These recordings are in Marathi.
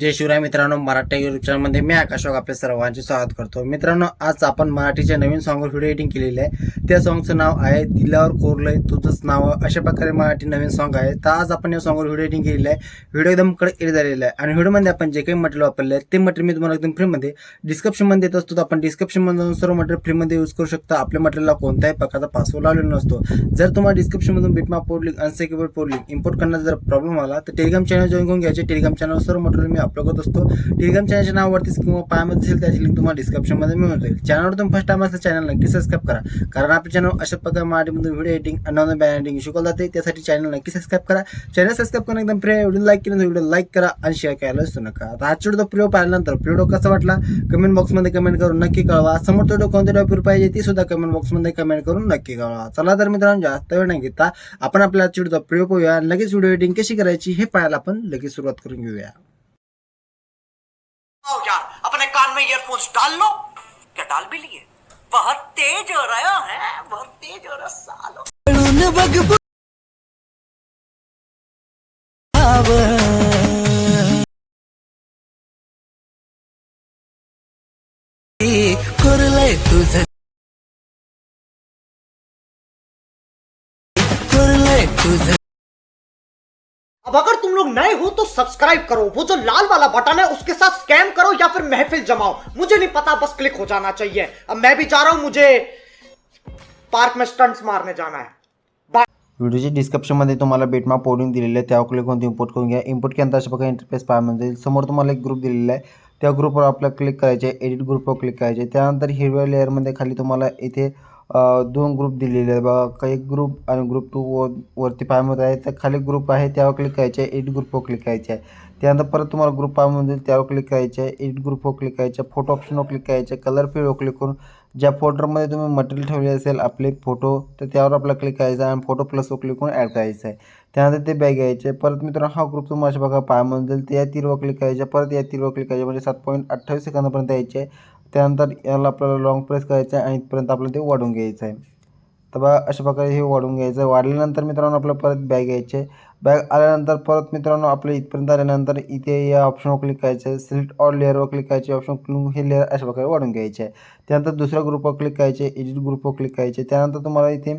जय शिवराय मित्रांनो मराठी युट्यूब चॅनलमध्ये मी अशोक आपल्या सर्वांचे स्वागत करतो. मित्रांनो आज आपण मराठीच्या नवीन सॉंगवर व्हिडिओ एडिटिंग केलेली आहे. त्या सॉंगचं नाव आहे दिलावर कोरलंय तुझंच नाव अशा प्रकारे मराठी नवीन सॉंग आहे. तर आज आपण या सॉंगवर व्हिडिओ एडिटिंग केलेली आहे. व्हिडिओ एकदम कडक एडिट झालेला आहे. आणि व्हिडिओमध्ये आपण जे काही मटेरियल वापरले आहे ते मटेरियल मी तुम्हाला एकदम फ्रीमध्ये डिस्क्रिप्शनमध्ये देत असतो. तर आपण डिस्क्रिप्शनमधून जाऊन सर्व मटेरियल फ्रीमध्ये यूज करू शकता. आपल्या मटेरियलला कोणत्याही प्रकारचा पासवर्ड लावलेला नसतो. जर तुम्हाला डिस्क्रिप्शनमधून बिटमा पोर्ट अनसेक्युअर पोर्ट इम्पोर्ट करण्याचा जर प्रॉब्लेम आला तर टेलिग्राम चॅनल जॉईन करून घ्यायचे. टेलिग्राम चॅनल सर्व मटेरियल मी अपलोड करत असतो. टेलिग्राम चॅनलच्या नावावरतीच किंवा पायामध्ये असेल त्याची लिंक तुम्हाला डिस्क्रिप्शनमध्ये मिळून जाईल. चॅनलवर तुम्ही फर्स्ट टाइम असलं चॅनल नक्की सबस्क्राईब करा. कारण आपल्या चॅनल अशा प्रकारे मराठीमधून व्हिडिओ एडिटिंग अनॉन बॅन एडिटिंग शिकवलं जाते. त्यासाठी चॅनल नक्की सबस्क्राईब करा. चॅनल सबस्क्राईब करणं एकदम फ्री व्हिडिओ लाईक केलं व्हिडिओ लाईक करा आणि शेअर करायला विसरू नका. आता आजचा व्हिडिओ प्रिओ पाहिल्यानंतर प्रिओ कसा वाटला? कमेंट बॉक्समध्ये कमेंट करून नक्की कळवा. समोर तो कोणत्या टॉपिक पाहिजे ती सुद्धा कमेंट बॉक्समध्ये कमेंट करून नक्की कळवा. चला तर मित्रांनो जास्त वेळ नाही घेता आपण आपल्या आजच्या व्हिडिओ प्रयोग पाहूया. आणि लगेच व्हिडिओ एडिटिंग कशी करायची हे पाहायला आपण लगेच सुरुवात करून घेऊया. कान में ईयरफोन्स डाल लो। क्या डाल भी लिए? बहुत तेज हो रहा है बहुत तेज हो रहा सालो। अब अगर तुम लोग नए हो तो सब्सक्राइब करो। वो जो लाल वाला बटन है उसके साथ स्कैम करो या फिर महफिल जमाओ। मुझे नहीं पता बस क्लिक हो जाना चाहिए। अब मैं भी जा रहा हूँ मुझे पार्क में स्टंट्स मारने जाना है। बाय व्हिडिओच्या डिस्क्रिप्शनमध्ये तुम्हाला बेटमा पोडिंग दिलेले आहे त्यावर क्लिक करून इम्पोर्ट करून घ्या इम्पोर्ट केल्यानंतर अशा प्रकारे इंटरफेस पाहायला मिळेल समोर तुम्हाला एक ग्रुप दिलेला आहे त्या ग्रुपवर आपल्याला क्लिक करायचे एडिट ग्रुपवर क्लिक करायचे. त्यानंतर हिरव्या लेअरमध्ये खाली तुम्हाला इथे अ, दोन ग्रुप दिलेले आहेत. बघा काही ग्रुप आणि ग्रुप टू व वरती पाहायमध्ये आहे. तर खाली ग्रुप आहे त्यावर क्लिक करायचे आहे. एट ग्रुपवर क्लिक करायचे आहे. त्यानंतर परत तुम्हाला ग्रुप पाहायमध्ये येईल त्यावर क्लिक करायचे आहे. एट ग्रुपवर क्लिक करायचे आहे. फोटो ऑप्शनवर क्लिक करायचे कलर फील्डवर क्लिक करून ज्या फोल्डरमध्ये तुम्ही मटेरियल ठेवले असेल आपले फोटो तर त्यावर आपला क्लिक करायचा आहे. आणि फोटो प्लसवर क्लिक करून ॲड करायचं आहे. त्यानंतर ते बॅग घ्यायचे परत मित्रांनो हा ग्रुप तुम्हाला अशा बघा पायामध्ये जाईल. या तीरवर क्लिक करायचे परत या तीरवर क्लिक करायचे म्हणजे सात पॉईंट अठ्ठावीस सेकंदापर्यंत यायचे आहे. त्यानंतर याला आपल्याला लॉंग प्रेस करायचं आहे आणि इथपर्यंत आपल्याला ते वाढून घ्यायचं आहे. तर बघा अशा प्रकारे हे वाढून घ्यायचं. आहे वाढल्यानंतर मित्रांनो आपलं परत बॅग घ्यायचे. बॅग आल्यानंतर परत मित्रांनो आपल्या इथपर्यंत आल्यानंतर इथे या ऑप्शनवर क्लिक करायचं आहे. सिलेक्ट ऑल लेअरवर क्लिक करायचे. ऑप्शन क्लिक हे लेअर अशा प्रकारे वाढून घ्यायचे आहे. त्यानंतर दुसऱ्या ग्रुपवर क्लिक करायचे. एडिट ग्रुपवर क्लिक करायचे. त्यानंतर तुम्हाला इथे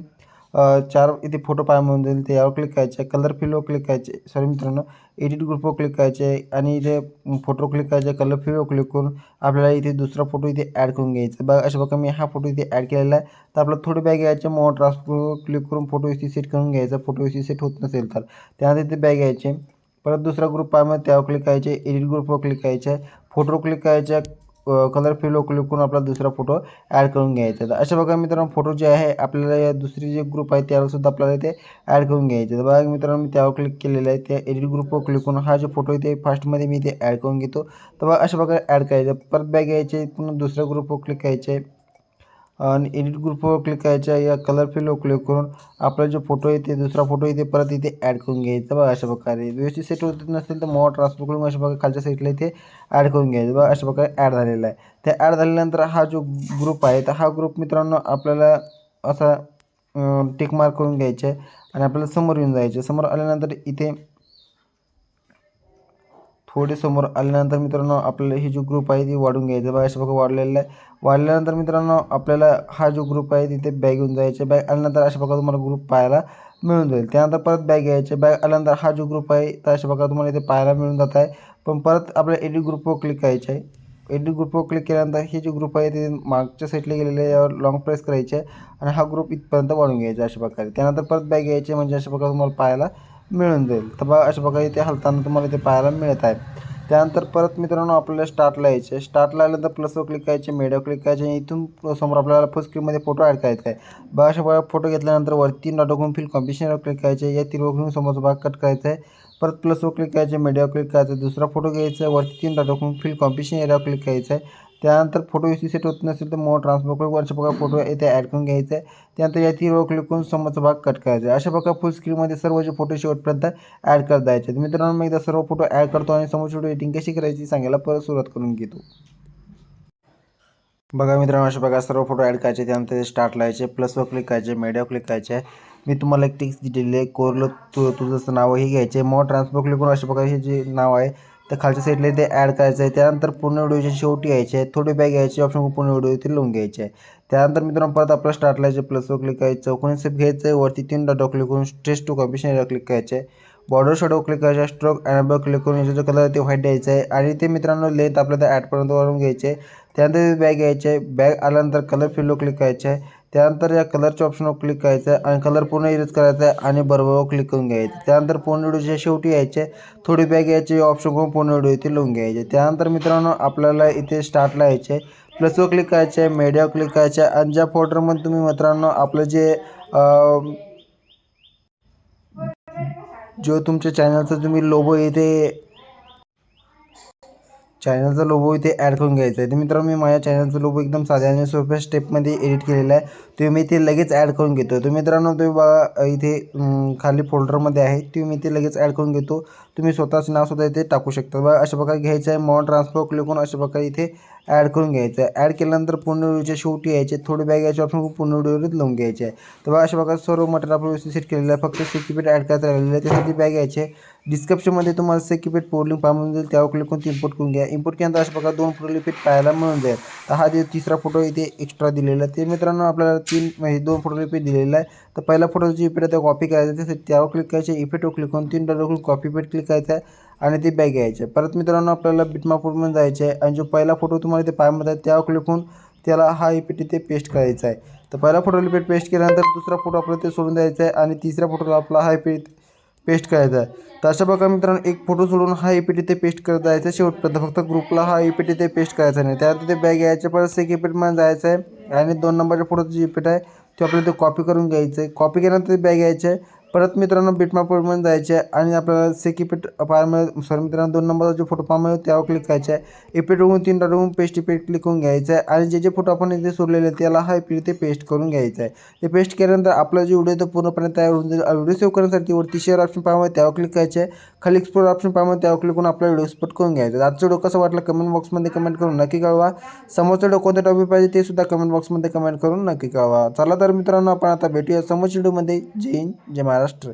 चार इथे फोटो पाहायला मिळून जाईल ते यावर क्लिक करायचे. कलर फिलवर क्लिक करायचे. सॉरी मित्रांनो एडिट ग्रुपवर क्लिक करायचे आणि इथे फोटो क्लिक करायचे. कलर फिलवर क्लिक करून आपल्याला इथे दुसरा फोटो इथे ॲड करून घ्यायचा बघा अशा प्रकारे मी हा फोटो इथे ॲड केलेला आहे. तर आपला थोडी बॅग यायचे. मग ट्रान्सफर क्लिक करून फोटो इथे सेट करून घ्यायचा. फोटो इथे सेट होत नसेल तर. त्यानंतर इथे बॅग यायचे. परत दुसरा ग्रुप पाहायमध्ये त्यावर क्लिक करायचे. एडिट ग्रुपवर क्लिक करायचे. फोटो क्लिक करायच्या कलर फिलवर क्लिक करून आपला दुसरा फोटो ॲड करून घ्यायचा. तर अशा प्रकारे मित्रांनो फोटो जे आहे आपल्याला या दुसरी जे ग्रुप आहे त्यावर सुद्धा आपल्याला इथे ॲड करून घ्यायचे. तर बघा मित्रांनो मी त्यावर क्लिक केलेलं आहे. त्या एडिट ग्रुपवर क्लिक करून हा जो फोटो इथे फास्टमध्ये मी इथे ॲड करून घेतो. तर बघा अशा प्रकारे ॲड करायचं. परत बॅग घ्यायचे पुन्हा दुसऱ्या ग्रुपवर क्लिक करायचे. आणि एडिट ग्रुपवर क्लिक करायचं या कलर फिलवर क्लिक करून आपला जो फोटो आहे ते दुसरा फोटो इथे परत इथे ॲड करून घ्यायचा बघा अशा प्रकारे. व्यवस्थित सेट होत नसेल तर मोहा ट्रान्सफर करून अशा प्रकारे खालच्या साईडला इथे ॲड करून घ्यायचं बघा अशा प्रकारे ॲड झालेला आहे. त्या ॲड झाल्यानंतर हा जो ग्रुप आहे तर हा ग्रुप मित्रांनो आपल्याला असा टिक मार्क करून घ्यायचा आहे आणि आपल्याला समोर येऊन जायचं समोर आल्यानंतर इथे थोडे समोर आल्यानंतर मित्रांनो आपल्याला हे जो ग्रुप आहे ती वाढून घ्यायचं बघा अशा प्रकारे वाढलेलं आहे. वाढल्यानंतर मित्रांनो आपल्याला हा जो ग्रुप आहे तिथे बॅग घेऊन जायचे. बॅग आल्यानंतर अशा प्रकारे तुम्हाला ग्रुप पाहायला मिळून जाईल. त्यानंतर परत बॅग घ्यायचे. बॅग आल्यानंतर हा जो ग्रुप आहे तर अशा प्रकारे तुम्हाला इथे पाहायला मिळून जात आहे. पण परत आपल्या एडिट ग्रुपवर क्लिक करायचे आहे. एडिट ग्रुपवर क्लिक केल्यानंतर हे जे ग्रुप आहे ते मागच्या साईडला गेलेले आहे यावर लॉंग प्रेस करायचे आहे. आणि हा ग्रुप इथपर्यंत वाढून घ्यायचा अशा प्रकारे. त्यानंतर परत बॅग घ्यायचे म्हणजे अशा प्रकारे तुम्हाला पाहायला मिळून जाईल. तर बघा अशा प्रकारे इथे हलताना तुम्हाला इथे पाहायला मिळत आहे. त्यानंतर परत मित्रांनो आपल्याला स्टार्टला यायचे स्टार्टला आल्यानंतर प्लसवर क्लिक करायचे मेडवर क्लिक करायचे इथून समोर आपल्याला फर्स्ट स्क्रीनमध्ये फोटो ॲड करायचा आहे. बघा अशा बघा फोटो घेतल्यानंतर वरती डॉक्युमेंट फिल कॉम्पिशनवर क्लिक करायचे. या तीन घेऊन समोरचा भाग कट करायचा आहे. परत प्लसवर क्लिक करायचे मीडियावर क्लिक करायचं. दुसरा फोटो घ्यायचा आहे. वरती तीन डॉक्युमेंट फिल कॉम्पिशन एरियावर क्लिक करायचं आहे. त्यानंतर फोटो व्यवस्थित सेट होत नसेल तर मोर ट्रान्सफर करून अशा प्रकारे फोटो येथे ॲड करून घ्यायचा. आहे त्यानंतर या तीरवर क्लिक करून समोरचा भाग कट करायचा. आहे अशा प्रकारे फुल स्क्रीनमध्ये सर्व जे फोटो शेवटपर्यंत ॲड करत द्यायचे मित्रांनो मी एकदा सर्व फोटो ॲड करतो आणि समोर फोटो एडिटिंग कशी करायची सांगायला परत सुरुवात करून घेतो. बघा मित्रांनो अशा प्रकारे सर्व फोटो ॲड करायचे. त्यानंतर स्टार्ट लावायचे. प्लसवर क्लिक करायचे. मीडियावर क्लिक करायचे. मी तुम्हाला एक टिक्स दिलेली आहे. कोरलं तु तुझं नाव हे घ्यायचे. मग ट्रान्सफर क्लिक करून अशा प्रकारचे जे नाव आहे त्या खालच्या साईडला ते ॲड करायचं आहे. त्यानंतर पूर्ण व्हिडिओच्या शेवटी यायचे आहे. थोडी बॅग यायची ऑप्शन पूर्ण व्हिडिओ इथे लिहून घ्यायचे आहे. त्यानंतर मित्रांनो परत आपलं स्टार्टला यायचं प्लसवर क्लिक करायचं. चौकोनी सेप घ्यायचं आहे वरती तीन डॉट क्लिक करून स्ट्रेस टू कॉम्बिनेशन क्लिक करायचे आहे. बॉर्डर शॉडो क्लिक करायचा स्ट्रोक अॅनबल क्लिक करून याचा जो कलर ते व्हाईट द्यायचा आहे. आणि ते मित्रांनो लेंथ आपल्याला ॲडपर्यंत वाढवून घ्यायचे आहे. त्यानंतर बॅग घ्यायचे आहे. बॅग आल्यानंतर कलर फिल्डवर क्लिक करायचे आहे. त्यानंतर या कलरच्या ऑप्शनवर क्लिक करायचं आहे आणि कलर पूर्ण इरेज करायचा आहे आणि बरोबर क्लिक करून घ्यायचं. त्यानंतर पूर्ण व्हिडिओच्या शेवटी यायचे थोडी बॅग यायची ऑप्शन करून पूर्ण व्हिडिओ इथे लिहून घ्यायचे. त्यानंतर मित्रांनो आपल्याला इथे स्टार्टला यायचे. प्लसवर क्लिक करायचे आहे मीडियावर क्लिक करायचं आहे आणि ज्या फोल्डरमध्ये तुम्ही मित्रांनो आपलं जे जो तुमच्या चॅनलचा तुम्ही लोबो इथे चॅनलचा लोगो इथे ॲड करून घ्यायचा आहे. तर मित्रांनो मी माझ्या चॅनलचा लोगो एकदम साध्या आणि सोप्या स्टेपमध्ये एडिट केलेला आहे. तुम्ही मी ते लगेच ॲड करून घेतो. तर मित्रांनो तुम्ही बघा इथे खाली फोल्डरमध्ये आहे. तुम्ही मी ते लगेच ॲड करून घेतो. तुम्ही स्वतःच नाव स्वतः इथे टाकू शकता. बघा अशा प्रकारे घ्यायचं आहे. मॉन ट्रान्सफर क्लिक करून अशा प्रकारे इथे ॲड करून घ्यायचं. आहे ॲड केल्यानंतर पूर्ण व्हिडिओच्या शेवटी यायचे. थोडे बॅग यायचे ऑप्शन पूर्ण व्हिडिओवर लावून घ्यायचे. आहे तर बघा अशा प्रकारे सर्व मटेरियल आपण व्यवस्थित सेट केलेलं आहे. फक्त सेक्युपेट ॲड करायचं राहिलेलं आहे. त्यासाठी बॅग यायचे. डिस्क्रिप्शनमध्ये तुम्हाला सेक्युपेट पोर्लिंग पाहा म्हणून जाईल. त्यावर क्लिक करून इम्पोर्ट करून घ्या. इम्पोर्ट केल्यानंतर अशा प्रकारे दोन फोटो लिपीट पाहायला मिळून जाईल. तर हा जे तिसरा फोटो इथे एक्स्ट्रा दिलेला आहे. ते मित्रांनो आपल्याला तीन म्हणजे दोन फोटो लिपीट दिलेला आहे. तर पहिला फोटोची इफेक्ट आहे कॉपी करायचा त्यासाठी त्यावर क्लिक करायचे इफेक्टवर क्लिक करून तीन डॉलर कॉपी पेट क्लिक करायचा आहे. आणि ती बॅग घ्यायची. परत मित्रांनो आपल्याला बिटमापूरमध्ये जायचे आहे आणि जो पहिला फोटो तुम्हाला ते पायामध्ये आहे त्यावर क्लिक त्याला हा इफेक्ट इथे पेस्ट करायचा आहे. तर पहिला फोटो इफेक्ट पेस्ट केल्यानंतर दुसरा फोटो आपल्याला ते सोडून द्यायचा आहे आणि तिसऱ्या फोटोला आपला हा ईपीट पेस्ट करायचा आहे. तर अशा प्रकारे मित्रांनो एक फोटो सोडून हा इफेक्ट इथे पेस्ट करत जायचं आहे. शेवटपर्यंत फक्त ग्रुपला हा इफेक्ट इथे पेस्ट करायचा नाही. त्यानंतर ते बॅग घ्यायचे परत सेक इफेक्टमध्ये जायचं आहे. आणि दोन नंबरच्या फोटोचं जे ईपीट आहे ते आपल्याला ते कॉपी करून घ्यायचं आहे. कॉपी केल्यानंतर ते बॅग घ्यायचं आहे. परत मित्रांनो बिटमापमध्ये जायचे आहे आणि आपल्याला सेक इफेक्ट सर सॉरी मित्रांनो दोन नंबरचा जो फोटो पाहायला मिळेल त्यावर क्लिक करायचा आहे इफेक्ट होऊन तीन डॉट होऊन पेस्ट इपेट क्लिक करून घ्यायचं आहे आणि जे जे फोटो आपण इथे सोडलेले त्याला हा इफेक्ट इथे पेस्ट करून घ्यायचं आहे ते पेस्ट केल्यानंतर आपला जो व्हिडिओ तो पूर्णपणे तयार होऊन जाईल. व्हिडिओ सेव्ह करण्यासाठी वरती शेअर ऑप्शन पाहावं त्यावर क्लिक करायचं आहे खाली एक्सपोर्ट ऑप्शन पाहावं त्यावर क्लिक करून आपला व्हिडिओ एक्सपोर्ट करून घ्यायचा आजचा व्हिडिओ कसं वाटलं कमेंट बॉक्समध्ये कमेंट करून नक्की कळवा. समोरचा व्हिडिओ कोणत्या टॉपिक पाहिजे ते सुद्धा कमेंट बॉक्समध्ये कमेंट करून नक्की कळवा. चला तर मित्रांनो आपण आता भेटूया समोरच्या व्हिडिओमध्ये जय हिंद जय ಮಹಾರಾಷ್ಟ್ರ